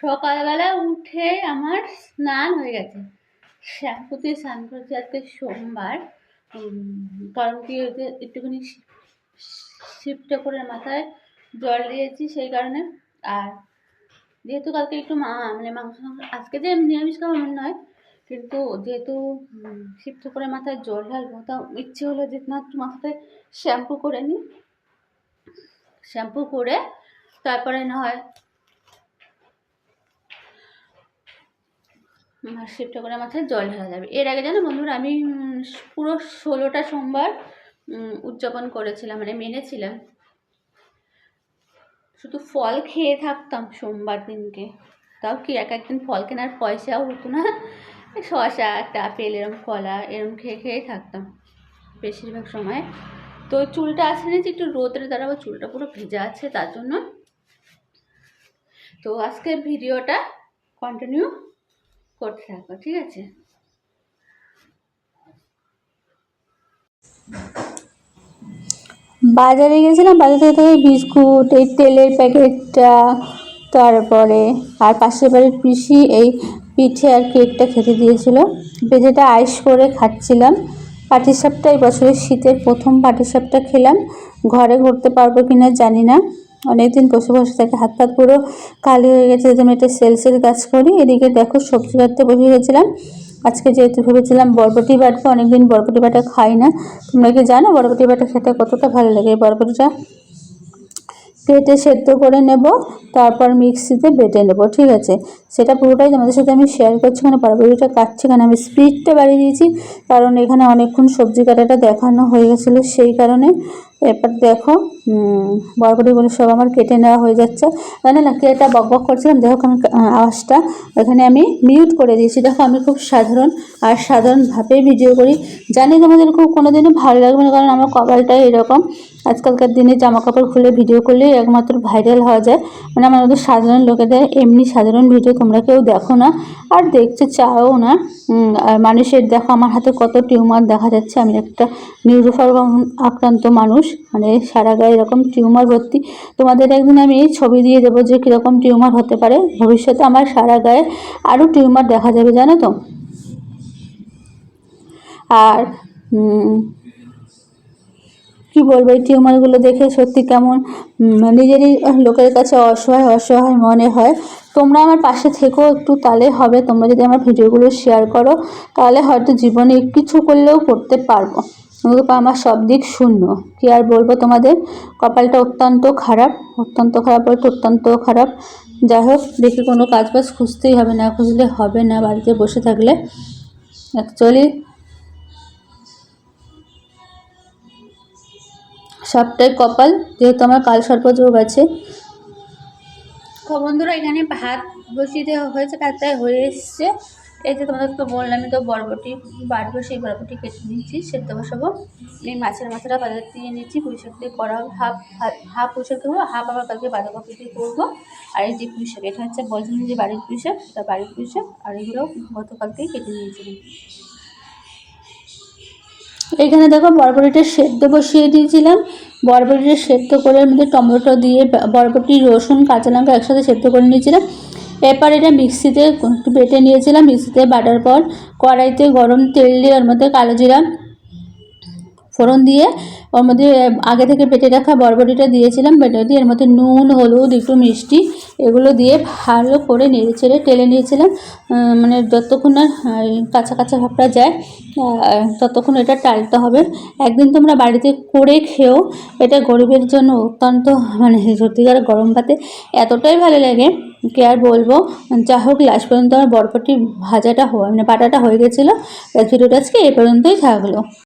সকালবেলা উঠে আমার স্নান হয়ে গেছে। শ্যাম্পুতে স্নান করেছি আজকে সোমবার। কারণ কি একটুখানি শিফটে করে মাথায় জল দিয়েছি সেই কারণে। আর যেহেতু কালকে একটু মা মানে মাংস আজকে যে নিরামিষ খাওয়া এমন নয়, কিন্তু যেহেতু শিফট করে মাথায় জল ঢালবো, তা ইচ্ছে হলো যে না একটু মাথাতে শ্যাম্পু করে নিই। শ্যাম্পু করে তারপরে না হয় শিফট করে মাথায় জল ঢালা যাবে। এর আগে জানো বন্ধুরা, আমি পুরো ষোলোটা সোমবার উদযাপন করেছিলাম মানে মেনেছিলাম। শুধু ফল খেয়ে থাকতাম সোমবার দিনকে। তাও কি এক একদিন ফল কেনার পয়সাও হতো না? শশা একটা আপেল, এরম কলা, এরম খেয়ে খেয়েই থাকতাম বেশিরভাগ সময়। তো চুলটা আসেনি যে একটু রোদের দ্বারা আমার চুলটা পুরো ভেজা আছে, তার জন্য। তো আজকের ভিডিওটা কন্টিনিউ করতে থাকো, ঠিক আছে? বাজারে গেছিলাম, বাজার থেকে বিস্কুট, এই তেলের প্যাকেটটা, তারপরে আর পাশের বাড়ির পিসি এই পিঠে আর কেকটা খেতে দিয়েছিল। যেটা আইস করে খাচ্ছিলাম। পাটিসাপটা এই বছরের শীতের প্রথম পাটিসাপটা খেলাম। ঘরে ঘুরতে পারব কিনা জানি না। অনেকদিন বসে বসে থাকে, হাত পাত পুরো কালি হয়ে গেছে যেহেতু আমি একটা সেলসের কাজ করি, এদিকে দেখো সবজি কাটতে বসে গেছিলাম। আজকে যেহেতু ভেবেছিলাম বরবটি বাটবো, অনেকদিন বরবটি বাটা খাই না। তোমরা কি জানো বরবটি বাটা খেতে কতটা ভালো লাগে? বরবটিটা কেটে সেদ্ধ করে নেব, তারপর মিক্সিতে বেটে নেব, ঠিক আছে? সেটা পুরোটাই তোমাদের সাথে আমি শেয়ার করছি কেন বরবটিটা কাটছি কেন? আমি স্পিডটা বাড়িয়ে দিয়েছি, কারণ এখানে অনেকক্ষণ সবজি কাটাটা দেখানো হয়ে গেছিল সেই কারণে। এরপর দেখো বরবটিগুলো সব আমার কেটে নেওয়া হয়ে যাচ্ছে। জানে না কেটা বক বক করছিলাম, দেখো আমি আওয়াজটা। এখানে আমি মিউট করে দিয়েছি। দেখো, আমি খুব সাধারণ আর সাধারণভাবে ভিডিও করি। জানি তোমাদের খুব কোনো কোনোদিনও ভালো লাগবে না, কারণ আমার কপালটাই এরকম। আজকালকার দিনে জামা কাপড় খুলে ভিডিও করলে একমাত্র ভাইরাল হওয়া যায়। মানে আমার মধ্যে সাধারণ লোকেদের এমনি সাধারণ ভিডিও তোমরা কেউ দেখো না, আর দেখতে চাও না। আর মানুষের দেখো, আমার হাতে কত টিউমার দেখা যাচ্ছে। আমি একটা নিউরোফার্ম আক্রান্ত মানুষ। মানে সারা গায়ে এরকম টিউমার ভর্তি। তোমাদের একদিন আমি ছবি দিয়ে দেবো যে কীরকম টিউমার হতে পারে। ভবিষ্যতে আমার সারা গায়ে আরও টিউমার দেখা যাবে, জানো তো? আর কি বলব, এই টিউমারগুলো দেখে সত্যি কেমন নিজেরই লোকের কাছে অসহায় অসহায় মনে হয়। তোমরা আমার পাশে থেকেও একটু তাহলে হবে। তোমরা যদি আমার ভিডিওগুলো শেয়ার করো, তাহলে হয়তো জীবনে কিছু করলেও করতে পারব। কিন্তু আমার সব দিক শূন্য। কি আর বলব তোমাদের? কপালটা অত্যন্ত খারাপ অত্যন্ত খারাপ বলতে অত্যন্ত খারাপ। যাই হোক, দেখি কোনো কাজ বাজ খুঁজতেই হবে না, খুঁজলে হবে না বাড়িতে বসে থাকলে। অ্যাকচুয়ালি সবটাই কপাল, যেহেতু আমার কাল সর্পযোগ আছে। বন্ধুরা, এখানে ভাত বসিয়ে হয়েছে প্রায় হয়ে এসছে। এই যে তোমাদের তো বললামই তো, বরবটি বাড়বো, সেই বরবটি কেটে নিচ্ছি, সেদ্ধ বসাবো। এই মাছের মাথাটা বাজার দিয়ে নিচ্ছি পুঁইশাক দিয়ে করা হবে, হাফ হাফ পুঁইশাক দেবো হাফ আবার কালকে বাঁধাকপি দিয়ে করব। আর এই যে পুঁইশাক এটা হচ্ছে বলছিলাম যে বাড়ির পুঁইশাক এটা বাড়ির পুঁইশাক আর এগুলো গতকালকেই কেটে নিয়েছিলাম এখানে দেখো বরবটিটা সেদ্ধ বসিয়ে দিয়েছিলাম। বরবটিটা সেদ্ধ করে মধ্যে টমেটো দিয়ে, বরবটি, রসুন, কাঁচা লঙ্কা একসাথে সেদ্ধ করে নিয়েছিলাম। এরপর এটা মিক্সিতে বেটে নিয়েছিলাম, মিক্সিতে বাটার পর কড়াইতে গরম তেল দিয়ে ওর মধ্যে কালো জিরা ফোড়ন দিয়ে ওর মধ্যে আগে থেকে বেটে রাখা বরবটিটা দিয়েছিলাম, বেটে দিয়ে এর মধ্যে নুন, হলুদ, একটু মিষ্টি এগুলো দিয়ে ভালো করে নেড়ে চেড়ে টেলে নিয়েছিলাম মানে যতক্ষণ না কাঁচা কাঁচা ভাবটা যায় ততক্ষণ এটা টালতে হবে। একদিন তোমরা বাড়িতে করে খেও, এটা গরিবের জন্য অত্যন্ত মানে সত্যিকার গরম ভাতে এতটাই ভালো লাগে। কি আর বলব? যা হোক লাস্ট পর্যন্ত আমার বরফটি ভাজাটা হয়ে মানে বাটাটা হয়ে গেছিল। ভিডিওটা আজকে এ পর্যন্তই থাকল।